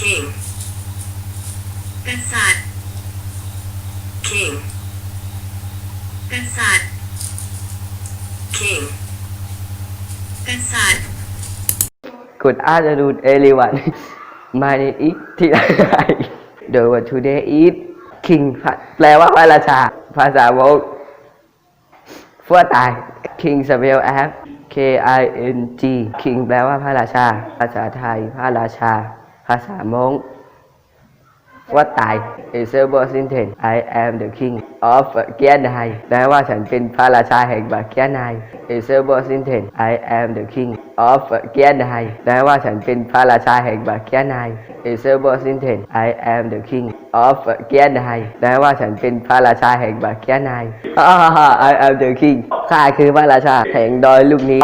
king กษัตริย์ king กษัตริย์ king กษัตริย์ Good afternoon everyone My name is ที่ไร The word today is King แปลว่าพระราชา ภาษาวกฟัวตาย King spell F K I N G King แปลว่าพระราชา ภาษาไทย พระราชา ภาษามงว่าตาย a s e r b o s i n t e n I am the king of เกียนายแปลว่าฉันเป็นพระราชาแห่งบักเกียนาย a s e r b o s i n t e n I am the king of เกียนายแปลว่าฉันเป็นพระราชาแห่งบักเกียนาย a s e r b o s i n t e n I am the king of เกียนายแปลว่าฉันเป็นพระราชาแห่งบักเกียนาย I am the king ข้าคือพระราชาแห่งดอยลูกนี้